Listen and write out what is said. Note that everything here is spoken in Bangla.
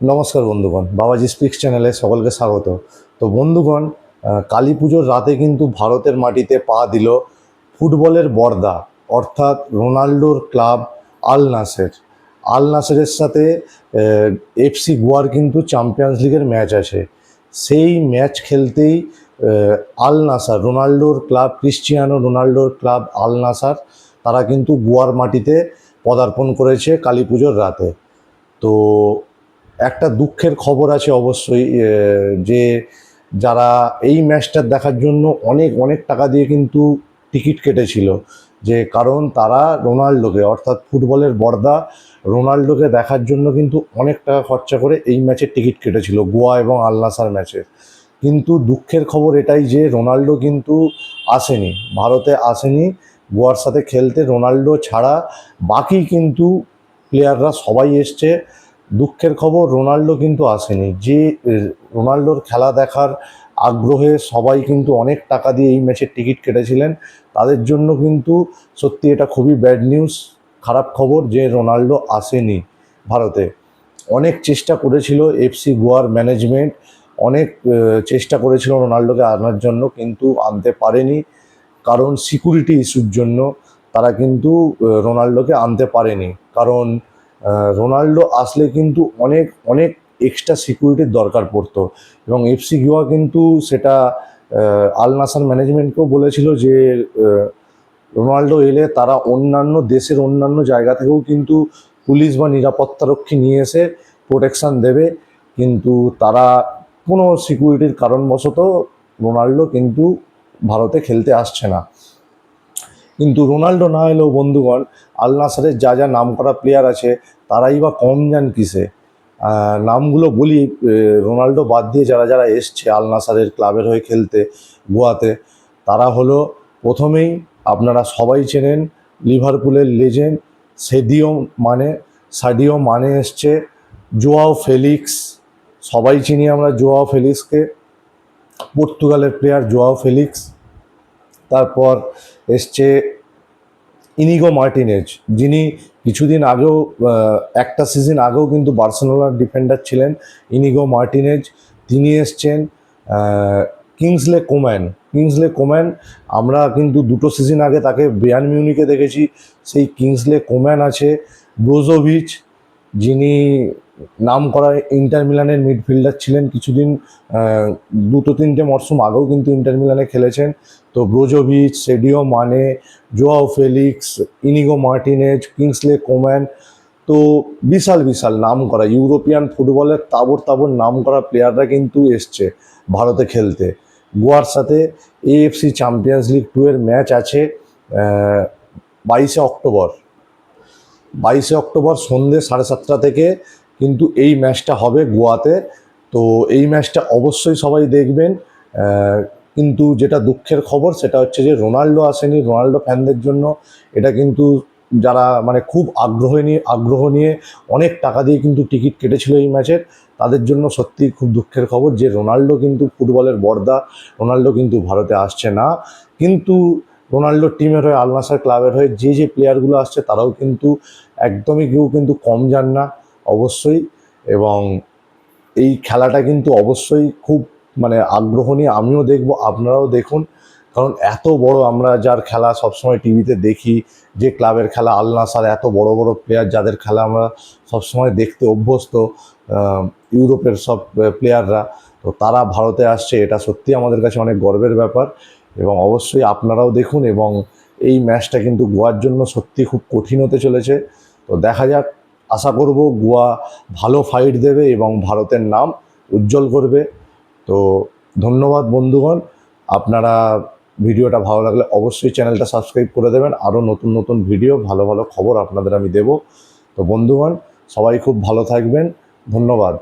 নমস্কার বন্ধুগণ, বাবাজি স্পিক্স চ্যানেলে সকলকে স্বাগত। তো বন্ধুগণ কালী পুজোর রাতে কিন্তু ভারতের মাটিতে পা দিল ফুটবলের বর্দা, অর্থাৎ রোনাল্ডোর ক্লাব আল নাসের। আল নাসেরের সাথে এফসি গোয়ার কিন্তু চ্যাম্পিয়ন্স লিগের ম্যাচ আছে। সেই ম্যাচ খেলতেই আল নাসার, রোনাল্ডোর ক্লাব, ক্রিশ্চিয়ানো রোনাল্ডোর ক্লাব আল নাসার, তারা কিন্তু গোয়ার মাটিতে পদার্পণ করেছে কালী পুজোর রাতে। তো একটা দুঃখের খবর আছে অবশ্যই যে যারা এই ম্যাচটা দেখার জন্য অনেক অনেক টাকা দিয়ে কিন্তু টিকিট কেটেছিল। যে কারণ তারা রোনাল্ডোকে, অর্থাৎ ফুটবলের বর্দা রোনাল্ডোকে দেখার জন্য কিন্তু অনেক টাকা খরচা করে এই ম্যাচের টিকিট কেটেছিল, গোয়া এবং আলনাসার ম্যাচে। কিন্তু দুঃখের খবর এটাই যে রোনাল্ডো কিন্তু আসেনি, ভারতে আসেনি, গোয়ার সাথে খেলতে রোনাল্ডো ছাড়া বাকি কিন্তু প্লেয়াররা সবাই এসছে। দুঃখের খবর, রোনাল্ডো কিন্তু আসেনি। যে রোনাল্ডোর খেলা দেখার আগ্রহে সবাই কিন্তু অনেক টাকা দিয়ে এই ম্যাচের টিকিট কেটেছিলেন। তাদের জন্য কিন্তু সত্যি এটা খুবই ব্যাড নিউজ, খারাপ খবর যে, রোনাল্ডো আসেনি ভারতে। অনেক চেষ্টা করেছিল এফসি গোয়ার ম্যানেজমেন্ট, অনেক চেষ্টা করেছিল রোনাল্ডোকে আনার জন্য, কিন্তু আনতে পারেনি। কারণ সিকিউরিটি ইস্যুর জন্য তারা কিন্তু রোনাল্ডোকে আনতে পারেনি। কারণ রোনাল্ডো আসলে কিন্তু অনেক অনেক এক্সট্রা সিকিউরিটির দরকার পড়তো। এবং এফসি গোয়া কিন্তু সেটা আল নাসার ম্যানেজমেন্টকেও বলেছিল যে রোনাল্ডো এলে তারা অন্যান্য দেশের অন্যান্য জায়গা থেকেও কিন্তু পুলিশ বা নিরাপত্তারক্ষী নিয়ে এসে প্রোটেকশান দেবে। কিন্তু তারা কোনো সিকিউরিটির কারণবশত রোনাল্ডো কিন্তু ভারতে খেলতে আসছে না। কিন্তু রোনাল্ডো না এলেও বন্ধুগণ, আল নাসারের যা যা নামকরা প্লেয়ার আছে, তারাই বা কম যান কিসে? নামগুলো বলি রোনাল্ডো বাদ দিয়ে যারা যারা এসছে আল নাসারের ক্লাবের হয়ে খেলতে গোয়াতে, তারা হলো প্রথমেই আপনারা সবাই চেনেন লিভারপুলের লেজেন্ড সেডিও মানে সাডিও মানে এসছে জোয়াও ফেলিক্স। সবাই চিনি আমরা জোয়াও ফেলিক্সকে। পর্তুগালের প্লেয়ার জোয়াও ফেলিক্স। তারপর এসছে ইনিগো মার্টিনেজ, যিনি কিছুদিন আগেও একটা সিজন আগেও কিন্তু বার্সেলোনার ডিফেন্ডার ছিলেন, ইনিগো মার্টিনেজ। তিনি এসছেন কিংসলে কোম্যান। কিংসলে কোম্যান, আমরা কিন্তু দুটো সিজন আগে তাকে বেয়ান মিউনিকে দেখেছি, সেই কিংসলে কোম্যান আছে ব্রোজোভিচ, যিনি নাম করা ইন্টার মিলানের মিডফিল্ডার ছিলেন কিছুদিন দুটো তিনটে মরশুম আগেও কিন্তু ইন্টার মিলানে খেলেছেন। তো Brozovic, Sadio Mane Joao Felix, Inigo Martinez, Kingsley Coman, তো বিশাল বিশাল নাম করা ইউরোপিয়ান ফুটবলের তাবর তাবর নাম করা প্লেয়াররা কিন্তু এসছে ভারতে খেলতে। গোয়ার সাথে এএফসি চ্যাম্পিয়ন্স লিগ টু এর ম্যাচ আছে বাইশে অক্টোবর। বাইশে অক্টোবর সন্ধ্যে সাড়ে সাতটা থেকে কিন্তু এই ম্যাচটা হবে গোয়াতে। তো এই ম্যাচটা অবশ্যই সবাই দেখবেন। কিন্তু যেটা দুঃখের খবর, সেটা হচ্ছে যে রোনাল্ডো আসেনি। রোনাল্ডো ফ্যানদের জন্য এটা কিন্তু যারা মানে খুব আগ্রহ নিয়ে আগ্রহ নিয়ে অনেক টাকা দিয়ে কিন্তু টিকিট কেটেছিল এই ম্যাচের, তাদের জন্য সত্যি খুব দুঃখের খবর যে রোনাল্ডো কিন্তু ফুটবলের বর্দা, রোনাল্ডো কিন্তু ভারতে আসছে না। কিন্তু রোনাল্ডোর টিমের হয়ে আলনাসার ক্লাবের হয়ে যে যে প্লেয়ারগুলো আসছে, তারাও কিন্তু একদমই কেউ কিন্তু কম যান না। অবশ্যই এবং এই খেলাটা কিন্তু অবশ্যই খুব মানে আগ্রহ নিয়ে আমিও দেখব, আপনারাও দেখুন। কারণ এত বড় আমরা যার খেলা সবসময় টিভিতে দেখি, যে ক্লাবের খেলা আল নাসার, এত বড় বড় প্লেয়ার যাদের খেলা আমরা সবসময় দেখতে অভ্যস্ত ইউরোপের সব প্লেয়াররা তো তারা ভারতে আসছে, এটা সত্যি আমাদের কাছে অনেক গর্বের ব্যাপার। এবং অবশ্যই আপনারাও দেখুন এবং এই ম্যাচটা কিন্তু গোয়ার জন্য সত্যি খুব কঠিন হতে চলেছে। তো দেখা যাক আশা করব গোয়া ভালো ফাইট দেবে এবং ভারতের নাম উজ্জ্বল করবে। তো ধন্যবাদ বন্ধুগণ। আপনারা ভিডিওটা ভালো লাগলে অবশ্যই চ্যানেলটা সাবস্ক্রাইব করে দেবেন। আরও নতুন নতুন ভিডিও ভালো ভালো খবর আপনাদের আমি দেব। তো বন্ধুগণ, সবাই খুব ভালো থাকবেন। ধন্যবাদ।